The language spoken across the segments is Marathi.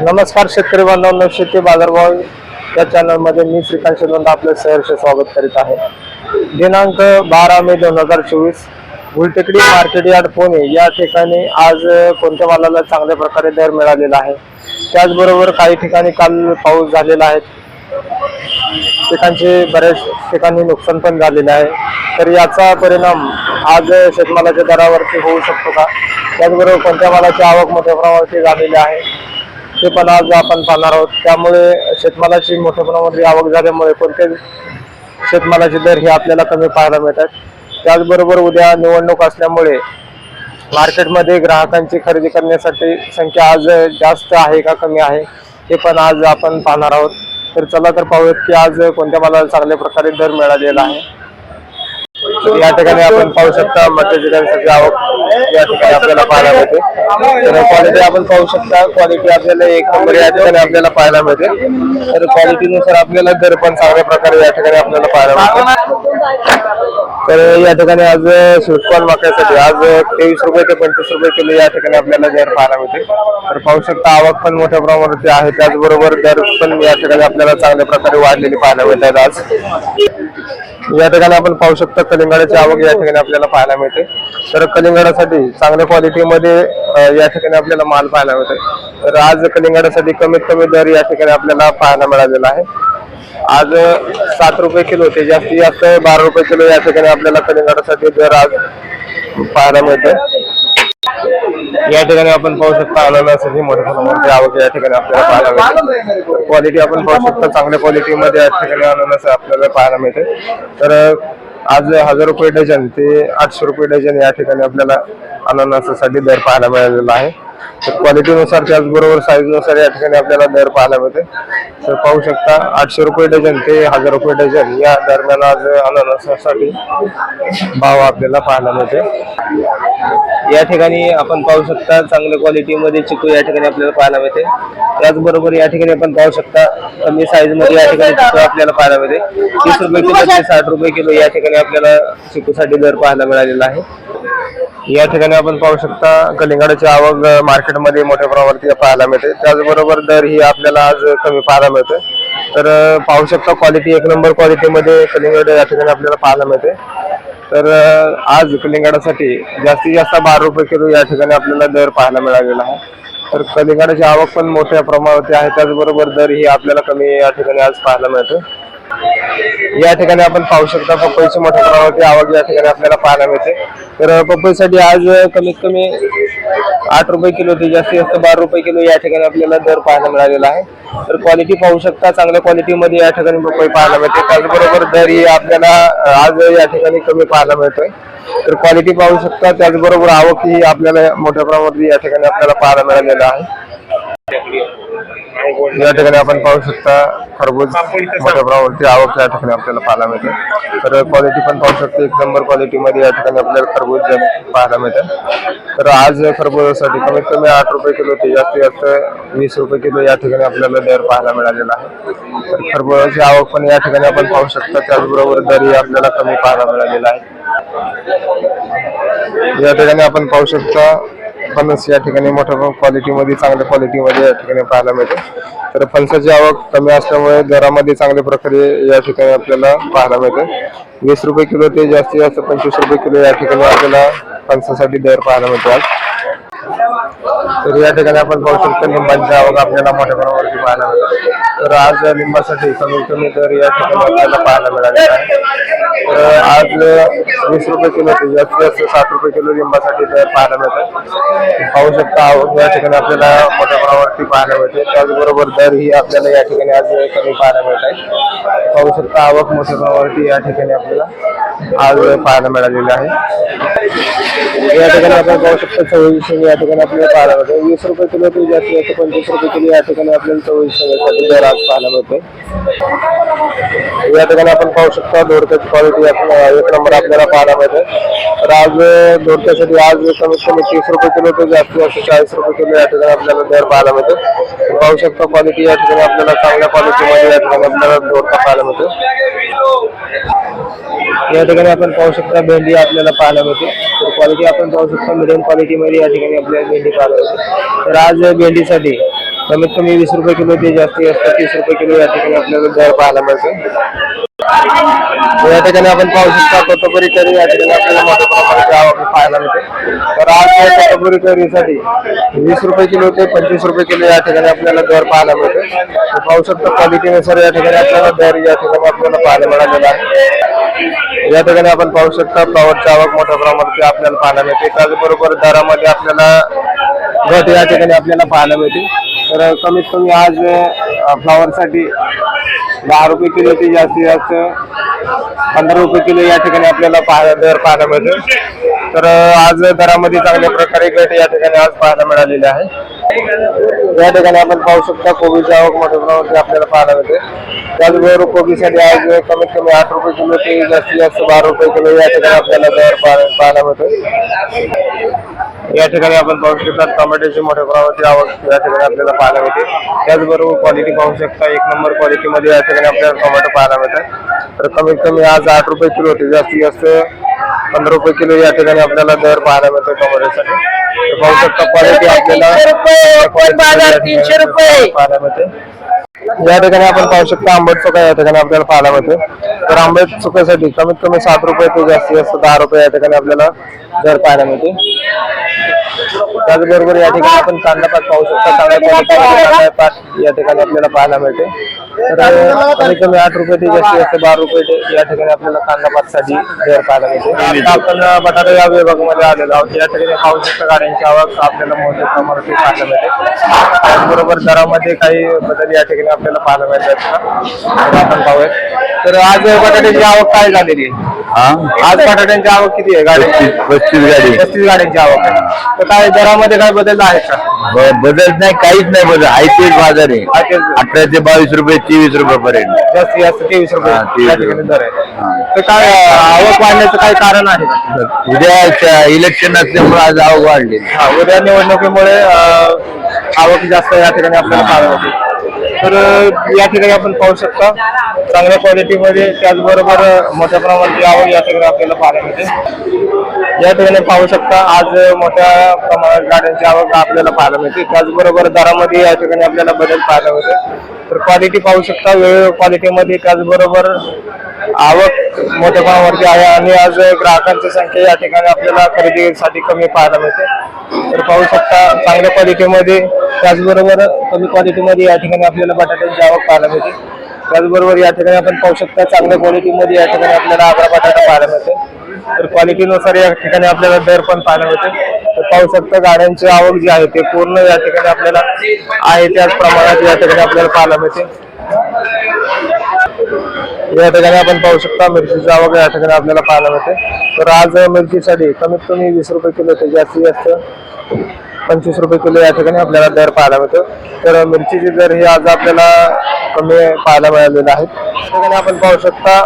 नमस्कार शेतकरी बांधवांनो शेती बाजारभाव या चॅनलमध्ये मी श्रीकांत शिरोंद आपलं सहर्ष स्वागत करीत आहे. दिनांक बारा मे दोन हजार चोवीस गुलटेकडी मार्केट यार्ड पुणे या ठिकाणी आज कोणत्या मालाला चांगल्या प्रकारे दर मिळालेला आहे? त्याचबरोबर काही ठिकाणी काल पाऊस झालेला आहे. पिकांचे बऱ्याच ठिकाणी नुकसान पण झालेलं आहे. तर याचा परिणाम आज शेतमालाच्या दरावरती होऊ शकतो का? त्याचबरोबर कोणत्या मालाची आवक मोठ्या प्रमाणावरती झालेली आहे? पण आज आपण पाहणार आहोत. त्यामुळे शेतमालाची मोठ्या प्रमाणावरती आवक झाल्यामुळे कोणत्याही शेतमालाचे दर हे आपल्याला कमी पाहायला मिळतात. त्याचबरोबर उद्या निवडणूक असल्यामुळे मार्केटमध्ये ग्राहकांची खरेदी करण्यासाठी संख्या आज जास्त आहे का कमी आहे हे पण आज आपण पाहणार आहोत. तर चला तर पाहूयात की आज कोणत्या मालाला चांगल्या प्रकारे दर मिळालेला आहे. तर या ठिकाणी आपण पाहू शकता मध्य आवक या ठिकाणी आपल्याला पाहायला मिळते. तर क्वालिटी आपण पाहू शकता क्वालिटी आपल्याला एक नंबर या ठिकाणी आपल्याला पाहायला मिळते. तर क्वालिटीनुसार आपल्याला दर पण चांगल्या प्रकारे या ठिकाणी आपल्याला पाहायला मिळते. तर या ठिकाणी आज स्वीटकॉर्न वाकण्यासाठी आज तेवीस रुपये ते पंचवीस रुपये किलो या ठिकाणी आपल्याला दर पाहायला मिळते. तर पाहू शकता आवक पण मोठ्या प्रमाणावरती आहे. त्याचबरोबर दर पण या ठिकाणी आपल्याला चांगल्या प्रकारे वाढलेली पाहायला मिळतात आज. या ठिकाणी आपण पाहू शकता कलिंगडाची आवक या ठिकाणी आपल्याला पाहायला मिळते. तर कलिंगडासाठी चांगल्या क्वालिटीमध्ये या ठिकाणी आपल्याला माल पाहायला मिळते. तर आज कलिंगडासाठी कमीत कमी दर या ठिकाणी आपल्याला पाहायला मिळालेला आहे. आज सात रुपये किलो ते जास्तीत जास्त बारा रुपये किलो या ठिकाणी आपल्याला कलिंगडासाठी दर आज पाहायला मिळते या ठिकाणी आपण पाहू शकता अननसाची मोठ्या प्रमाणामध्ये आवक या ठिकाणी आपल्याला पाहायला मिळते. क्वालिटी आपण पाहू शकता चांगल्या क्वालिटीमध्ये या ठिकाणी अननस आपल्याला पाहायला मिळते. तर आज हजार रुपये डझन ते आठशे रुपये डझन या ठिकाणी आपल्याला अननसासाठी दर पाहायला मिळालेला आहे. तर क्वालिटीनुसार त्याचबरोबर साईजनुसार या ठिकाणी आपल्याला दर पाहायला मिळते. तर पाहू शकता आठशे रुपये डझन ते हजार रुपये डझन या दरम्यान आज अननसासाठी भाव आपल्याला पाहायला मिळते. या ठिकाणी आपण पाहू शकता चांगल्या क्वालिटीमध्ये चिकू या ठिकाणी आपल्याला पाहायला मिळते. त्याचबरोबर या ठिकाणी आपण पाहू शकता कमी साईजमध्ये या ठिकाणी चिकू आपल्याला पाहायला मिळते. तीस रुपये किलो ते साठ रुपये किलो या ठिकाणी आपल्याला चिकूसाठी दर पाहायला मिळालेला आहे. या ठिकाणी आपण पाहू शकता कलिंगडाची आवक मार्केटमध्ये मोठ्या प्रमाणावरती पाहायला मिळते. त्याचबरोबर दर ही आपल्याला आज कमी पाहायला मिळते. तर पाहू शकता क्वालिटी एक नंबर क्वालिटीमध्ये कलिंगड या ठिकाणी आपल्याला पाहायला मिळते. तर आज कलिंगडासाठी जास्तीत जास्त बारा रुपये किलो या ठिकाणी आपल्याला दर पाहायला मिळालेला आहे. तर कलिंगडाची आवक पण मोठ्या प्रमाणावरती आहे. त्याचबरोबर दर ही आपल्याला कमी या ठिकाणी आज पाहायला मिळते. या ठिकाणी आपण पाहू शकता पपईची मोठ्या प्रमाणावरती आवक या ठिकाणी आपल्याला पाहायला मिळते. तर पपईसाठी आज कमीत कमी आठ रुपये किलो ते जास्तीत जास्त बारा रुपये किलो या ठिकाणी आपल्याला दर पाहायला मिळालेला आहे. तर क्वालिटी पाहू शकता चांगल्या क्वालिटीमध्ये या ठिकाणी पपई पाहायला मिळते. त्याचबरोबर दर ही आपल्याला आज या ठिकाणी कमी पाहायला मिळतोय. तर क्वालिटी पाहू शकता त्याचबरोबर आवक ही आपल्याला मोठ्या प्रमाणावरती या ठिकाणी आपल्याला पाहायला मिळालेलं आहे. या ठिकाणी आपण पाहू शकता खरबूज मोठ्या प्रमाणावरती आवक या ठिकाणी आपल्याला पाहायला मिळते. तर क्वालिटी पण पाहू शकतो. एक नंबर क्वालिटीमध्ये या ठिकाणी आपल्याला खरबूज पाहायला मिळते. तर आज खरबूजासाठी कमीत कमी आठ रुपये किलो ते जास्तीत जास्त वीस रुपये किलो या ठिकाणी आपल्याला दर पाहायला मिळालेला आहे. तर खरबूजाची आवक पण या ठिकाणी आपण पाहू शकता. त्याचबरोबर दरही आपल्याला कमी पाहायला मिळालेला आहे. या ठिकाणी आपण पाहू शकता फणस या ठिकाणी मोठ्या क्वालिटीमध्ये चांगल्या क्वालिटीमध्ये या ठिकाणी पाहायला मिळते. तर फणसाची आवक कमी असल्यामुळे दरामध्ये चांगल्या प्रकारे या ठिकाणी आपल्याला पाहायला मिळते. वीस रुपये किलो ते जास्तीत जास्त पंचवीस रुपये किलो या ठिकाणी आपल्याला फणसासाठी दर पाहायला मिळतो आज. तर या ठिकाणी आपण पाहू शकतो लिंबांची आवक आपल्याला मोठ्या प्रमाणावरती पाहायला मिळतो. तर आज लिंबासाठी कमीत कमी दर या ठिकाणी आपल्याला पाहायला मिळालेला आहे. तर आज वीस रुपये किलो ते जास्तीत जास्त साठ रुपये किलो लिंबासाठी दर पाहायला मिळतात पाहू शकता आवक या ठिकाणी आपल्याला मोठ्या प्रमाणावरती पाहायला मिळते त्याचबरोबर दर ही आपल्याला या ठिकाणी आज कमी पाहायला मिळत आहे. पाहू शकता आवक मोठ्या प्रमाणावरती या ठिकाणी आपल्याला आज पाहायला मिळालेली आहे. म्हणजे या ठिकाणी आपण पाहू शकतो चौवीस शेंग या ठिकाणी आपल्याला पाहायला मिळते. वीस रुपये किलो ते जास्तीत जास्त पंचवीस रुपये किलो या ठिकाणी आपल्याला चवळी शेंगासाठी दर आज पाहायला मिळते. या ठिकाणी आपण पाहू शकतो दोडक्याची क्वालिटी एक नंबर आपल्याला पाहायला मिळते. तर आज दोडक्यासाठी आज कमीत कमी तीस रुपये किलो ते जास्तीत जास्त चाळीस रुपये किलो या ठिकाणी आपल्याला दर पाहायला मिळते. पाहू शकता क्वालिटी या ठिकाणी आपल्याला चांगल्या क्वालिटीमध्ये या ठिकाणी आपल्याला दोडका पाहायला मिळतो. या ठिकाणी आपण पाहू शकता भेंडी आपल्याला पाहायला मिळते. क्वालिटी आपण पाहू शकता मिडियम क्वालिटीमध्ये या ठिकाणी आपल्याला भेंडी पाहायला मिळते. तर आज भेंडीसाठी कमीत कमी वीस रुपये किलो ते जास्त तीस रुपये किलो या आपल्याला दर पाहायला मिळतो. या ठिकाणी आपण करी आज वीस रुपये किलो ते पंचवीस रुपये किलो या आपल्याला दर पाहायला या ठिकाणी आपल्याला दर या पाहायला मिळालेला आहे. या ठिकाणी आपण पाहू शकता फ्लॉवरची आवक मोठ्या प्रमाणात आपल्याला पाहायला मिळते. त्याचबरोबर दरामध्ये आपल्याला घट या ठिकाणी आपल्याला पाहायला मिळते. तर कमीत कमी आज फ्लॉवरसाठी दहा रुपये किलो ते जास्तीत जास्त पंधरा रुपये किलो या ठिकाणी आपल्याला पाहायला दर पाहायला मिळतो. तर आज दरामध्ये चांगल्या प्रकारे गट या ठिकाणी आज पाहायला मिळालेली आहे. या ठिकाणी आपण पाहू शकता कोबीची आवक मोठ्या प्रमाणात आपल्याला पाहायला मिळते. त्याचबरोबर कोबीसाठी आज कमीत कमी आठ रुपये किलो ते जास्तीत जास्त बारा रुपये किलो या ठिकाणी आपल्याला दर पाहायला मिळतो या ठिकाणी आपण पाहू शकता टोमॅटोची मोठ्या प्रमाणाची आवक या ठिकाणी आपल्याला पाहायला मिळते. त्याचबरोबर क्वालिटी पाहू शकता एक नंबर क्वालिटीमध्ये या ठिकाणी आपल्याला टोमॅटो पाहायला मिळतात. तर कमीत कमी आज आठ रुपये किलो होते जास्तीत जास्त पंधरा रुपये किलो या ठिकाणी आपल्याला दर पाहायला मिळतो टोमॅटोसाठी पाहू शकता क्वालिटी आपल्याला quality मध्ये या ठिकाणी पाहायला मिळते. या ठिकाणी आपण पाहू शकता आंबट चुका या ठिकाणी आपल्याला पाहायला मिळते. तर आंबट चुक्यासाठी कमीत कमी सात रुपये ते जास्तीत जास्त दहा रुपये या ठिकाणी आपल्याला दर पाहायला मिळते. त्याचबरोबर या ठिकाणी आपण कांदा पात पाहू शकता. चांगल्या कांदा पात या ठिकाणी आपल्याला पाहायला मिळते. तर कमीत कमी आठ रुपये ते जास्तीत जास्त बारा रुपये ते या ठिकाणी आपल्याला कांदा पातसाठी दर पाहायला मिळते. आपण बटाटा या विभागामध्ये आलेलो आहोत. या ठिकाणी पाहू शकता गाड्यांची आवक आपल्याला मोठ्या प्रमाणात पाहायला मिळते. त्याचबरोबर दरामध्ये काही बदल या ठिकाणी आपल्याला पाहायला मिळतात. आपण पाहूया. तर आज बटाट्याची आवक काय झालेली आहे? हा? आज बटाट्यांची आवक किती आहे? गाड्यांची पस्तीस गाडी. पस्तीस गाड्यांची आवक आहे. तर काय दरामध्ये काय बदल आहे का? ब- बदल नाही काहीच नाही बदल. आहे तेच बाजार आहे. तेच. अठरा ते बावीस रुपये तेवीस रुपये पर्यंत. जास्तीत जास्त तेवीस रुपये. हा, तेवीस या ठिकाणी दर आहे. तर काय अं, आवक वाढण्याचं काय कारण आहे? उद्या इलेक्शन असल्यामुळे आज आवक वाढली. हा, उद्या निवडणुकीमुळे अं, आवक जास्त या ठिकाणी आपल्याला पाहायला मिळते तर या ठिकाणी आपण पाहू शकता चांगल्या क्वालिटीमध्ये त्याचबरोबर मोठ्या प्रमाणात आवक या ठिकाणी आपल्याला पाहायला मिळते. या ठिकाणी पाहू शकता आज मोठ्या प्रमाणात गाड्यांची आवक आपल्याला पाहायला मिळते. त्याचबरोबर दरामध्ये या ठिकाणी आपल्याला बदल पाहायला मिळते. तर क्वालिटी पाहू शकता वेगवेगळ्या क्वालिटीमध्ये त्याचबरोबर आवक मोठ्या प्रमाणावरती आहे आणि आज ग्राहकांची संख्या या ठिकाणी आपल्याला खरेदीसाठी कमी पाहायला मिळते. तर पाहू शकता चांगल्या क्वालिटीमध्ये त्याचबरोबर कमी क्वालिटीमध्ये या ठिकाणी आपल्याला बटाट्याची आवक पाहायला मिळते. त्याचबरोबर या ठिकाणी आपण पाहू शकता चांगल्या क्वालिटीमध्ये या ठिकाणी आपल्याला आग्रा बटाटा पाहायला मिळते. तर क्वालिटीनुसार या ठिकाणी आपल्याला दर पण पाहायला मिळते. तर पाहू शकता गाड्यांची आवक जी आहे ते पूर्ण या ठिकाणी आपल्याला आहे त्याच प्रमाणात या ठिकाणी आपल्याला पाहायला मिळते. या ठिकाणी आपण पाहू शकता मिरचीची आवक या ठिकाणी आपल्याला पाहायला मिळते. तर आज मिरचीसाठी कमीत कमी वीस रुपये किलो ते जास्तीत जास्त पंचवीस रुपये किलो या ठिकाणी आपल्याला दर पाहायला मिळतो. तर मिरचीचे दर हे आज आपल्याला कमी पाहायला मिळालेले आहेत या ठिकाणी आपण पाहू शकता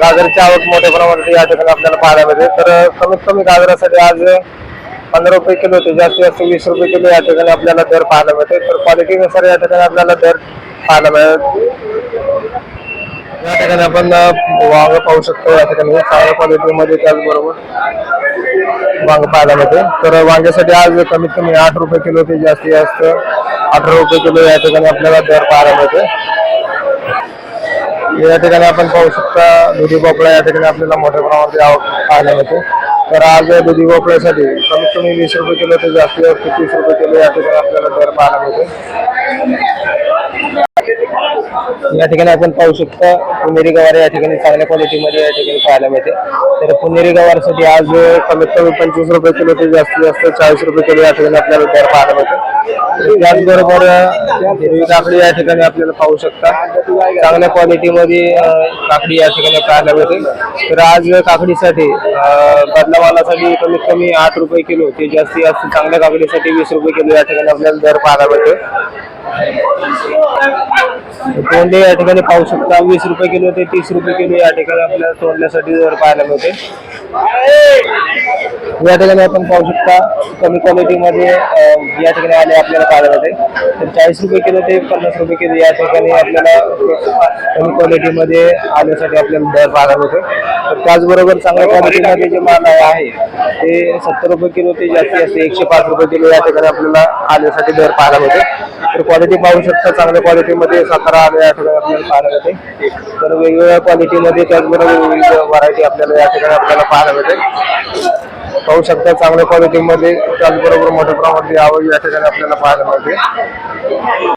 गाजरची आवक मोठ्या प्रमाणात या ठिकाणी आपल्याला पाहायला मिळते. तर कमीत कमी गाजरासाठी आज पंधरा रुपये किलो ते जास्तीत जास्त वीस रुपये किलो या ठिकाणी आपल्याला दर पाहायला मिळते. तर क्वालिटीनुसार या ठिकाणी आपल्याला दर पाहायला मिळेल. या ठिकाणी आपण वांग पाहू शकतो. या ठिकाणी चांगल्या क्वालिटीमध्ये त्याचबरोबर वांग पाहायला मिळते. तर वांग्यासाठी आज कमीत कमी आठ रुपये किलो ते जास्तीत जास्त अठरा रुपये किलो या ठिकाणी आपल्याला दर पाहायला मिळते. या ठिकाणी आपण पाहू शकता दुधी भोपळा या ठिकाणी आपल्याला मोठ्या प्रमाणात आवक पाहायला मिळते. तर आज दुधी भोपळ्यासाठी कमीत कमी वीस रुपये किलो ते जास्तीत जास्त तीस रुपये किलो या ठिकाणी आपल्याला दर पाहायला मिळते. या ठिकाणी आपण पाहू शकता पुणेरी गवार या ठिकाणी चांगल्या क्वालिटीमध्ये या ठिकाणी पाहायला मिळते. तर पुणेरी गवारसाठी आज कमीत कमी पंचवीस रुपये किलो ते जास्तीत जास्त चाळीस रुपये किलो या ठिकाणी आपल्याला दर पाहायला मिळतो. त्याचबरोबर हिरवी काकडी या ठिकाणी आपल्याला पाहू शकता. चांगल्या क्वालिटीमध्ये काकडी या ठिकाणी पाहायला मिळते. तर आज काकडीसाठी बदलावालासाठी कमीत कमी आठ रुपये किलो ते जास्तीत जास्त चांगल्या काकडीसाठी वीस रुपये किलो या ठिकाणी आपल्याला दर पाहायला मिळतो. कांदे या ठिकाणी पाहू शकता. वीस रुपये किलो ते तीस रुपये किलो या ठिकाणी आपल्याला तोडण्यासाठी दर पाहायला मिळते. या ठिकाणी आपण पाहू शकता कमी क्वालिटीमध्ये या ठिकाणी आले आपल्याला पाहायला मिळते. तर चाळीस रुपये किलो ते पन्नास रुपये किलो या ठिकाणी आपल्याला कमी क्वालिटीमध्ये आल्यासाठी आपल्याला दर पाहायला मिळतो. तर त्याचबरोबर चांगल्या क्वालिटीमध्ये जे माल आहे ते सत्तर रुपये किलो ते जास्ती जास्त एकशे पाच रुपये किलो या ठिकाणी आपल्याला आल्यासाठी दर पाहायला मिळतो. तर क्वालिटी पाहू शकता चांगल्या क्वालिटीमध्ये सातारा आले या ठिकाणी आपल्याला पाहायला मिळते. तर वेगवेगळ्या क्वालिटीमध्ये त्याचबरोबर विविध व्हरायटी आपल्याला या ठिकाणी आपल्याला पाहायला मिळते. पाहू शकता चांगल्या क्वालिटीमध्ये त्याचबरोबर मोठ्या प्रमाणात आवड या ठिकाणी आपल्याला पाहायला मिळते.